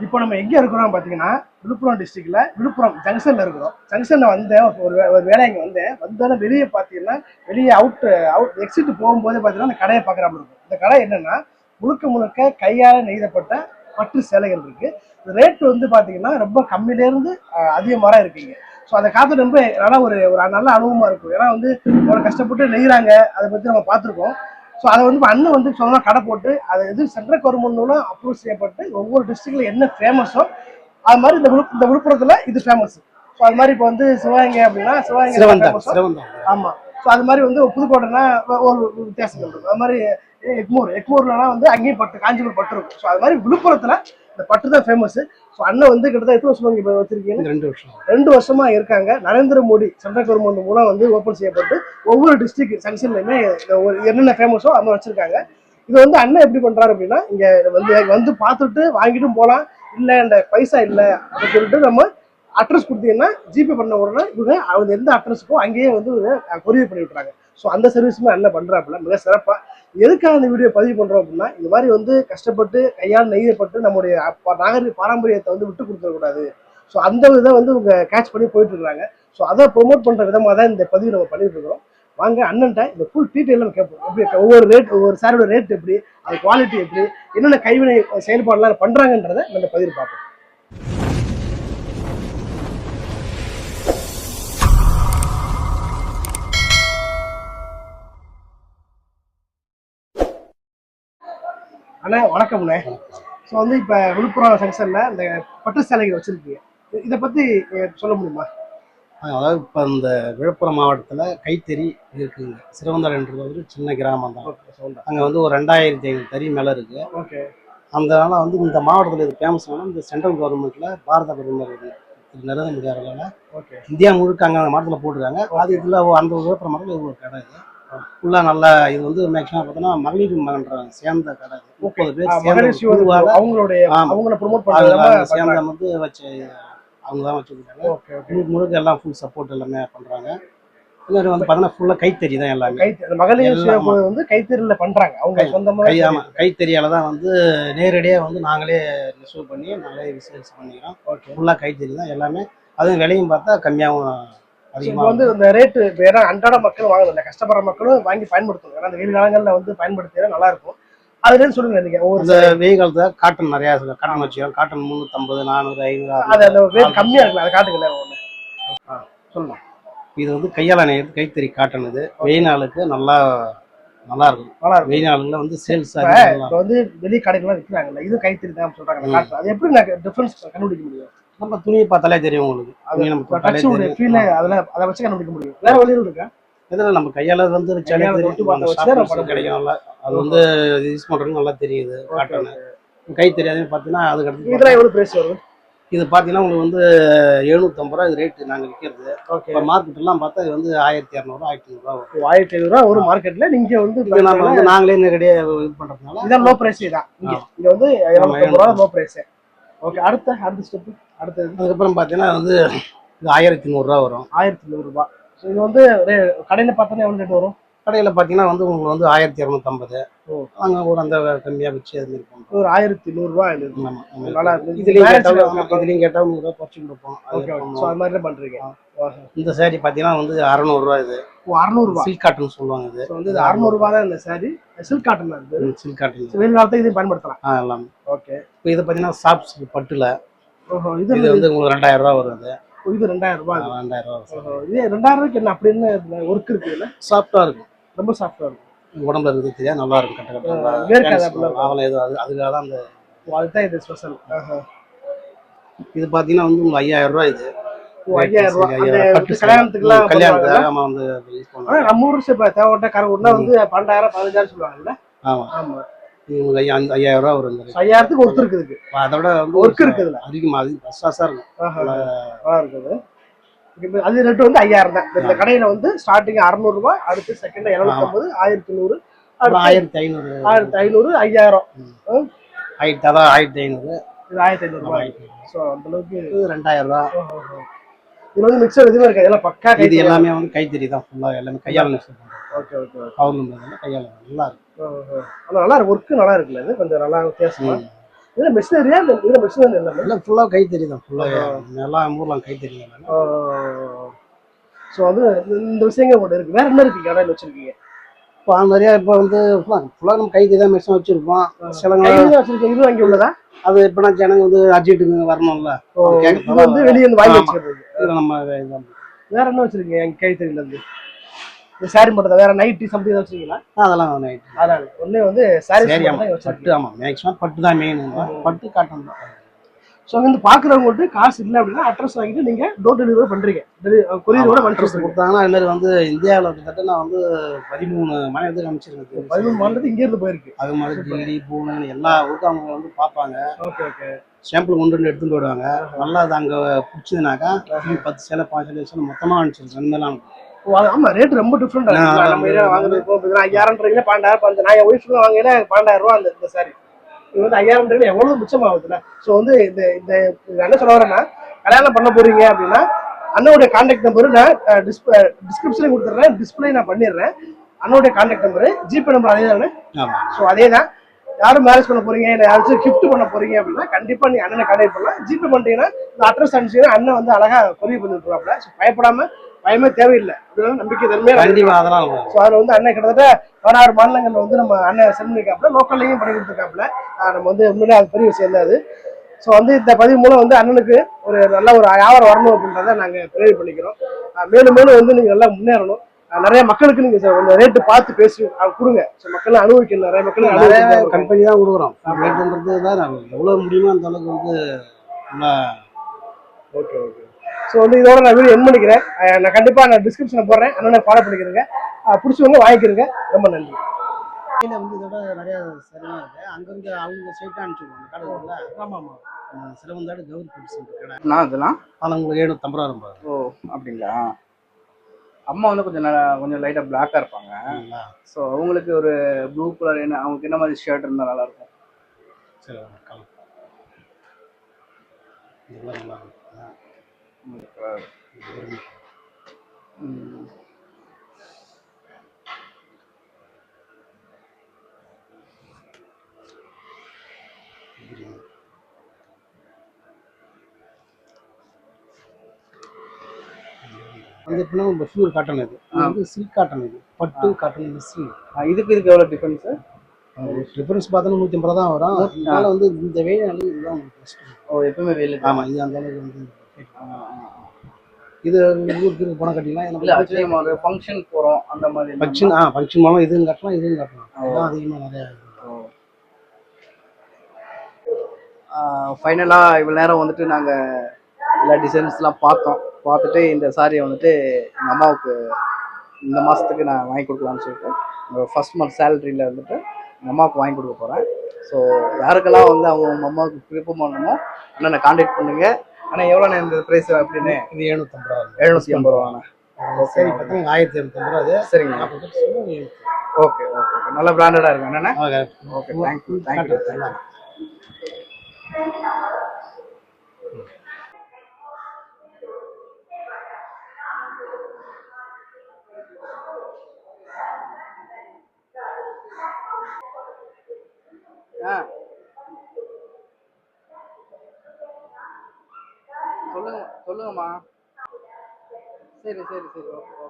இப்போ நம்ம எங்கே இருக்கிறோம் பார்த்தீங்கன்னா விழுப்புரம் டிஸ்ட்ரிக்டில் விழுப்புரம் ஜங்ஷனில் இருக்கிறோம். ஜங்ஷனில் வந்தேன் ஒரு வே- ஒரு வேலை இங்கே வந்தேன் வந்தோடனே வெளியே பார்த்தீங்கன்னா வெளியே அவுட் அவுட் எக்ஸிட் போகும்போது பார்த்தீங்கன்னா அந்த கடையை பார்க்குற மாதிரி இருக்கும். இந்த கடை என்னென்னா முழுக்க முழுக்க கையால் நெய்தப்பட்ட பட்டு சேலைகள் இருக்குது ரேட் வந்து பார்த்தீங்கன்னா ரொம்ப கம்மியிலேருந்து அதிகமாக இருக்குங்க ஸோ அதை காத்து ரொம்ப நல்லா ஒரு ஒரு நல்ல அனுபவமாக இருக்கும். ஏன்னா வந்து அவ்வளோ கஷ்டப்பட்டு நெய்கிறாங்க அதை பற்றி நம்ம பார்த்துருக்கோம். ஸோ அதை வந்து அண்ணன் வந்து சொந்தமாக கடை போட்டு அது எது சென்ட்ரல் கவர்மெண்ட் மூலம் அப்ரூவ் செய்யப்பட்டு ஒவ்வொரு டிஸ்ட்ரிக்ட்ல என்ன ஃபேமஸோ அது மாதிரி இந்த விழுப்பு இந்த விழுப்புரத்துல இது ஃபேமஸ் ஸோ அது மாதிரி இப்போ வந்து சிவகங்கை அப்படின்னா சிவகங்கை சிரவந்தா ஃபேமஸோ சிரவந்தா ஆமா. ஸோ அது மாதிரி வந்து புதுக்கோட்டைனா ஒரு இருக்கும். அது மாதிரி எக்மூர். எக்மூர்லனா வந்து அங்கேயும் பட்டு காஞ்சிபுரம் பட்டு இருக்கும். ஸோ அது மாதிரி விழுப்புரத்துல இந்த பட்டு தான் ஃபேமஸ் ஸோ அண்ணன் வந்து கிட்டத்தட்ட எத்தனை வருஷமா இங்கே வச்சிருக்கீங்க? ரெண்டு வருஷம். ரெண்டு வருஷமா இருக்காங்க. நரேந்திர மோடி சென்ட்ரல் கவர்மெண்ட் மூலம் வந்து ஓப்பன் செய்யப்பட்டு ஒவ்வொரு டிஸ்ட்ரிக்ட் செக்ஷன்லையுமே என்னென்ன ஃபேமஸோ மாதிரி வச்சிருக்காங்க. இது வந்து அண்ணன் எப்படி பண்றாரு அப்படின்னா இங்க வந்து வந்து பார்த்துட்டு வாங்கிட்டும் போகலாம் இல்ல இந்த பைசா இல்ல அப்படின்னு சொல்லிட்டு நம்ம அட்ரஸ் கொடுத்தீங்கன்னா ஜிபே பண்ண உடனே இவங்க அவங்க எந்த அட்ரஸுக்கோ அங்கேயே வந்து கொரியர் பண்ணி விட்டுறாங்க. ஸோ அந்த சர்வீஸுமே அண்ணன் பண்றாப்புல. மிக சிறப்பா எதுக்காக இந்த வீடியோ பதிவு பண்றோம் அப்படின்னா இந்த மாதிரி வந்து கஷ்டப்பட்டு கையால் நெய்யப்பட்டு நம்முடைய நாகரிக பாரம்பரியத்தை வந்து விட்டு கொடுத்துடக்கூடாது. ஸோ அந்த இதை வந்து இவங்க கேட்ச் பண்ணி போயிட்டு இருக்காங்க ஸோ அதை ப்ரொமோட் பண்ற விதமாக தான் இந்த பதிவு நம்ம பண்ணிட்டு இருக்கிறோம். வாங்க அண்ணன்ட்ட இந்த ஃபுல் டீட்டெயில் கேட்போம். எப்படி ஒவ்வொரு ரேட் ஒவ்வொரு சாரோட ரேட் எப்படி அது குவாலிட்டி எப்படி என்னென்ன கைவினை செயல்பாடுலாம் பண்றாங்கன்றதை நம்ம பதிவு பார்ப்போம். அண்ணா வணக்கம்ண்ணே ஸோ வந்து இப்போ விழுப்புரம் செக்ஷன்ல இந்த பட்டு சேலைகள் வச்சிருக்கீங்க. இதை பத்தி அஹ், சொல்ல முடியுமா? அதாவது இப்போ இந்த விழுப்புரம் மாவட்டத்தில் கைத்தறி இருக்குங்க. சிறுவந்தாள்ன்றது வந்து சின்ன கிராமம் தான். அங்கே வந்து ஒரு ரெண்டாயிரத்தி ஐநூறு தறி மேலே இருக்கு. ஓகே அதனால வந்து இந்த மாவட்டத்தில் இது ஃபேமஸ் ஆனால் இந்த சென்ட்ரல் கவர்மெண்ட்ல பாரத பிரதமர் திரு நரேந்திர மோடி அவர்களால் ஓகே இந்தியா முழுக்க அங்கே அந்த மாவட்டத்தில் போட்டிருக்காங்க. அது இதில் அந்த விழுப்புரம் மாவட்டத்தில் ஒரு கடை இது. ஃபுல்லாக நல்லா இது வந்து மேக்ஸிமம் பார்த்தோன்னா மகளிர் மகன்ற சேர்ந்த கடை. முப்பது பேர் அவங்களுடைய. அவங்கள ப்ரொமோட் அதுல பண்றாங்க சேர்ந்த வந்து வச்சு அவங்க தான் வச்சுருக்காங்க முழுக்க எல்லாம் ஃபுல் சப்போர்ட் எல்லாமே பண்றாங்க. இன்னொரு வந்து பார்த்தீங்கன்னா ஃபுல்லாக கைத்தறி தான் எல்லாமே. கை அந்த மகளிர் வந்து கைத்தறியில பண்றாங்க. அவங்க கை- சொந்தமா கை கைத்தறியால தான் வந்து நேரடியாக வந்து நாங்களே ரிசர்வ் பண்ணி நாங்களே சேல்ஸ் பண்ணிக்கிறோம். ஓகே. ஃபுல்லாக கைத்தறி தான் எல்லாமே. அதுவும் விலையும் பார்த்தா கம்மியாகவும் அதிகமாக வந்து இந்த ரேட்டு வேற அன்றாட மக்கள் வாங்கல கஷ்டப்படுற மக்களும் வாங்கி பயன்படுத்தணும். ஏன்னா அந்த வெயில் காலங்கள்ல வந்து பயன்படுத்தினா நல்லா இருக்கும். அதுல சொல்லுங்க நீங்க? ஒவ்வொரு வெயில் காலத்தில் காட்டன் நிறையா இருக்கு. காட்டன் வச்சுக்கிறோம் காட்டன் முந்நூற்றம்பது நானூறு ஐநூறு அது அந்த. ரேட் கம்மியா இருக்குல்ல அதை காட்டுங்களேன் ஒண்ணு? ஆ, சொல்லுங்க. இது வந்து கையால் நெய்யறது கைத்தறி காட்டன் இது. வெயில் நாளுக்கு நல்லா நல்லா இருக்கும். நல்லா இருக்கும். வெயில் நாளுல வந்து சேல்ஸ் இப்ப வந்து வெளி கடைகள்லாம் விற்கிறாங்கல்ல இது கைத்தறி தான் சொல்றாங்க. அது எப்படி நான் டிஃபரன்ஸ் கண்டுபிடிக்க முடியும்? நம்ம துணியை பார்த்தாலே தெரியும் உங்களுக்கு. நம்ம. ஃபீல் அதுல அதை வச்சு கண்டுபிடிக்க முடியும். வேற வழிகள் இருக்கா? இதுல நம்ம கையால வந்து கிடைக்கும் நல்லா. அது வந்து யூஸ் பண்றது நல்லா தெரியுது காட்டன் கை தெரியாதுன்னு பார்த்தீங்கன்னா அதுக்கு அடுத்து இதெல்லாம் எவ்வளவு பிரைஸ் வரும்? இது பார்த்தீங்கன்னா உங்களுக்கு வந்து எழுநூத்தம்பது ரூபா இது ரேட்டு நாங்கள் விற்கிறது. ஓகே இப்போ மார்க்கெட் எல்லாம் பார்த்தா இது வந்து ஆயிரத்தி இரநூறுவா ஆயிரத்தி ஐநூறுவா வரும். ஆயிரத்தி ஐநூறு ரூபா ஒரு மார்க்கெட்ல நீங்க வந்து நம்ம வந்து நாங்களே நேரடியாக இது பண்றதுனால. இதான் லோ பிரைஸ் தான். இங்க வந்து இருநூத்தம்பது ரூபா லோ பிரைஸ் ஓகே அடுத்த அடுத்த ஸ்டெப் அடுத்தது? அதுக்கப்புறம் பார்த்தீங்கன்னா வந்து இது ஆயிரத்தி நூறுரூவா வரும். ஆயிரத்தி நூறு ரூபாய் ஸோ இது வந்து கடையில பார்த்தோன்னா எவ்வளவு ரேட் வரும்? கடையில் பார்த்தீங்கன்னா வந்து உங்களுக்கு வந்து ஆயிரத்தி இரநூத்தம்பது. ஓ. நாங்கள் ஒரு அந்த கம்மியாக வச்சு அது மாதிரி பண்ணுறோம் ஒரு ஆயிரத்தி நூறு ரூபாய் இது. நல்லா இருக்கு இதுலயும் Marriage கேட்டாலும் ல ஆமா, இதுலயும் கேட்டாலும் நூறு ரூபாய் குறைச்சு கொடுப்போம். ஸோ அது மாதிரி தான் பண்றீங்க இந்த saree பாத்தீங்கன்னா வந்து அறநூறுவா இது. ஓ அறுநூறு ரூபாய் சில்க் காட்டன் சொல்லுவாங்க இது. வந்து இது அறுநூறு ரூபாய் தான் இந்த சாரி சில்க் காட்டன் தான் இது. சில்க் காட்டன் வெயில் காலத்துக்கு இது பயன்படுத்தலாம். ஆ எல்லாம். ஓகே இப்போ இது பாத்தீங்கன்னா சாப்ஸ் பட்டுல. இது வந்து உங்களுக்கு ரெண்டாயிரம் ரூபா வரும் இது. இது ரெண்டாயிரம் ரூபாய். ரெண்டாயிரம் ரூபா இது ரெண்டாயிரம் ரூபாய்க்கு என்ன அப்படின்னு ஒர்க் இருக்குல்ல சாஃப்டா இருக்கும். ரொம்ப சாஃப்டா இருக்கும். உடம்புல இருக்குது தெரியாது நல்லா இருக்கும் கட்ட கட்ட. அவளை அது அதுக்காக தான் அந்த அதுதான் இது ஸ்பெஷல் இது பாத்தீங்கன்னா வந்து உங்களுக்கு ஐயாயிரம் ரூபாய் இது. கல்யாணத்துக்குலாம் கல்யாணத்துக்கு ஆமா வந்து நம்ம ஊர் தேவைப்பட்ட கரை வந்து பன்னெண்டாயிரம் பதினஞ்சாயிரம் சொல்லுவாங்கல்ல? ஆமா. ஆமா. இது உங்களுக்கு ஐயா அந்த ஐயாயிரம் ரூபா வரும் ஐயாயிரத்துக்கு ஒர்க் இருக்குது அதோட ஒர்க் இருக்குதுல அதிகமா அது ஃபஸ்ட்டாக இருக்கும். இருக்குது. அது ரேட் வந்து ஐயாயிரம் தான். இந்த கடையில வந்து ஸ்டார்டிங் அறுநூறு ரூபாய் அடுத்து செகண்ட் எழுநூத்தம்பது ஆயிரத்தி நூறு ஆயிரத்தி ஐநூறு. ஆயிரத்தி ஐநூறு ஐயாயிரம். ஆயிரத்தி அதான் ஆயிரத்தி ஐநூறு. இது ஆயிரத்தி ஐநூறு ரூபாய் ஸோ அந்த அளவுக்கு ரெண்டாயிரம் ரூபா. இதுல வந்து மிக்சர் எதுவுமே இருக்காது. எல்லாம் பக்கா இது எல்லாமே வந்து கைத்தறி தான். ஃபுல்லாக எல்லாமே கையால். ஓகே ஓகே இதெல்லாம் கையால் நல்லா இருக்கும். ஆனா நல்லா இருக்கு. ஒர்க்கு நல்லா இருக்குல்ல இது? கொஞ்சம் நல்லா வித்தியாசமா ம். இது மிஷினரியா இல்லை இது மிஷினரி எல்லாமே? எல்லாம் ஃபுல்லாக கைத்தறி தான். ஃபுல்லாக எல்லாம் ஊர்லாம் கைத்தறி தான். ஸோ வந்து இந்த- விஷயங்கள் கூட இருக்கு. வேற என்ன இருக்கு? கடையில் வச்சிருக்கீங்க. இப்போ நிறையா இப்போ வந்து ஃபுல்லாக நம்ம கைத்தறி தான் மிஷின் வச்சுருப்போம். சிலங்க கையில வச்சிருக்கீங்க. இது வாங்கி உள்ளதா? அது இப்போ ஜனங்க வந்து அர்ஜென்ட்டுக்கு வரணும்ல. வந்து வெளியே வந்து வாங்கி இதில் நம்ம வேற என்ன வச்சிருக்கீங்க எங்க கைத்தறியில இருந்து? இந்த சாரி மட்டும் வேற நைட்டி சம்திங் ஏதாவது வச்சிருக்கீங்களா? அதெல்லாம் நைட் அதான் ஒண்ணே வந்து சாரி பட்டு ஆமாம் மேக்ஸிமம் பட்டு தான் மெயின் பட்டு காட்டன் தான். ஸோ வந்து பாக்குறவங்கள்ட்ட காசு இல்லை அப்படின்னா அட்ரஸ் வாங்கிட்டு நீங்க டோர் டெலிவரி பண்றீங்க. கொரியர் கூட அட்ரஸ் கொடுத்தாங்கன்னா அது மாதிரி வந்து இந்தியாவில் கிட்டத்தட்ட நான் வந்து பதிமூணு மணி வந்து அமைச்சிருக்கேன் பதிமூணு மாநிலத்து இங்க இருந்து போயிருக்கு. அது மாதிரி டெல்லி பூனே எல்லா ஊருக்கும் அவங்க வந்து பார்ப்பாங்க. Okay okay. சாம்பிள் கொண்டு வந்து எடுத்துட்டு போயிடுவாங்க நல்லா அது அங்கே பிடிச்சதுனாக்கா பத்து சேலை பாஞ்சு சேலை மொத்தமாக அனுப்பிச்சிருக்கேன். அந்த ஆமா ரேட் ரொம்ப டிஃப்ரெண்ட் நம்ம ஏரியா வாங்குறது ஐயாயிரம்ன்றீங்க பன்னெண்டாயிரம் பஞ்சு நான் என் ஒய்ஃபுக்கு வாங்கல பன்னெண்டாயிரம் ரூபா அந்த இந்த சாரி இது வந்து ஐயாயிரம்ன்றீங்க எவ்வளவு மிச்சமாகுதுல ஸோ வந்து இந்த இந்த என்ன சொல்ல வரேன்னா கல்யாணம் பண்ண போறீங்க அப்படின்னா அண்ணனுடைய கான்டாக்ட் நம்பர் நான் டிஸ்கிரிப்ஷன் கொடுத்துட்றேன் டிஸ்பிளே நான் பண்ணிடுறேன். அண்ணனுடைய கான்டாக்ட் நம்பர் ஜிபே நம்பர் அதே தானே? ஸோ அதே தான். யாரும் மேரேஜ் பண்ண போறீங்க இல்லை யாராச்சும் கிஃப்ட் பண்ண போறீங்க அப்படின்னா கண்டிப்பா நீ அண்ணனை கான்டாக்ட் பண்ணலாம். ஜிபே பண்ணிட்டீங்கன்னா இந்த அட்ரஸ் அனுப்பிச்சீங்கன்னா அண்ணன் வந்து அழகா கொரியர் பண்ணி விட்டுருவாப்ல ஸோ பயப்படாம பயமே தேவையில்லை. அப்படின்னா நம்பிக்கை தன்மையாக கண்டிப்பாக. ஸோ அதில் வந்து அண்ணன் கிட்டத்தட்ட பதினாறு மாநிலங்களில் வந்து நம்ம அண்ணன் சென்ட் பண்ணிருக்காப்புல லோக்கல்லையும் பண்ணி கொடுத்துருக்காப்புல. நம்ம வந்து உண்மையிலே அது பெரிய விஷயம் தான் அது. ஸோ வந்து இந்த பதிவு மூலம் வந்து அண்ணனுக்கு ஒரு நல்ல ஒரு வியாபாரம் வரணும் அப்படின்றத நாங்கள் ப்ரேயர் பண்ணிக்கிறோம். மேலும் மேலும் வந்து நீங்கள் நல்லா முன்னேறணும். நிறைய மக்களுக்கு நீங்கள் சார் கொஞ்சம் ரேட்டு பார்த்து பேசி கொடுங்க. மக்கள் அனுபவிக்கணும். நிறைய மக்கள் நிறைய கம்பெனி தான் கொடுக்குறோம். ரேட்டுன்றது தான் எவ்வளோ முடியுமோ அந்த அளவுக்கு வந்து நல்லா ஓகே ஓகே ஸோ வந்து இதோட நான் வீடியோ என் பண்ணிக்கிறேன். நான் கண்டிப்பாக நான் டிஸ்கிரிப்ஷனில் போடுறேன். அண்ணனை ஃபாலோ பண்ணிக்கிறேங்க. பிடிச்சவங்க வாங்கிக்கிறங்க. ரொம்ப நன்றி. கடையில் வந்து இதோட நிறைய சரியாக இருக்குது அங்கங்கே அவங்க சைட்டாக அனுப்பிச்சிடுவாங்க கடை இருக்குல்ல? ஆமாம் ஆமாம் சிலவந்தாடு கவர் ஃபுட்ஸ் கடை. நான் அதெல்லாம் அதில் உங்களுக்கு ரூபா ரொம்ப ஓ அப்படிங்களா? அம்மா வந்து கொஞ்சம் நல்லா கொஞ்சம் லைட்டாக பிளாக்காக இருப்பாங்க. ஸோ அவங்களுக்கு ஒரு ப்ளூ கலர் என்ன அவங்களுக்கு என்ன மாதிரி ஷர்ட் இருந்தால் நல்லா இருக்கும்? சரி வந்து எப்படின்னா நம்ம பியூர் காட்டன் இது. இது வந்து சில்க் காட்டன் இது. பட்டு காட்டன் ஆ, இதுக்கு இதுக்கு எவ்வளோ டிஃப்ரென்ஸு டிஃபரன்ஸ் பார்த்தோன்னா நூற்றி ஐம்பது தான் வரும். அதனால வந்து இந்த வெயில் அளவு இதுதான் உங்களுக்கு பெஸ்ட் ஓ எப்பவுமே வெயில் ஆமாம் இது அந்த அளவுக்கு வந்து இது ஊருக்கு போன கட்டிலாம் இல்லை ஒரு ஃபங்க்ஷன் போகிறோம் அந்த மாதிரி ஃபங்க்ஷன் ஆ ஃபங்க்ஷன் மூலம் இதுவும் கட்டலாம் இதுவும் கட்டலாம். அதுதான் அதிகமாக நிறையா ஃபைனலாக இவ்வளோ நேரம் வந்துட்டு நாங்கள் எல்லா டிசைன்ஸ்லாம் பார்த்தோம். பார்த்துட்டு இந்த சாரியை வந்துட்டு எங்கள் அம்மாவுக்கு இந்த மாதத்துக்கு நான் வாங்கி கொடுக்கலாம்னு சொல்லிட்டு என்னோட ஃபர்ஸ்ட் மந்த் சேலரியில் வந்துட்டு எங்கள் அம்மாவுக்கு வாங்கி கொடுக்க போகிறேன் ஸோ யாருக்கெல்லாம் வந்து அவங்க அம்மாவுக்கு விருப்பம் பண்ணணுமோ அண்ணனை காண்டாக்ட் பண்ணுங்க. ஆனால் எவ்வளோ இந்த ப்ரைஸ் அப்படின்னு? இது எழுநூத்தம்பது ரூபா எழுநூற்றி ஐம்பது ரூபாண்ணா சரி பார்த்தா ஆயிரத்தி இரநூத்தம்பது ரூபா அது. சரிங்க ஓகே ஓகே நல்ல பிராண்டடாக இருக்கு என்னண்ணே okay thank you thank you thank you ஆ சொல்லுங்க சொல்லுங்கம்மா. சரி சரி சரி ஓகே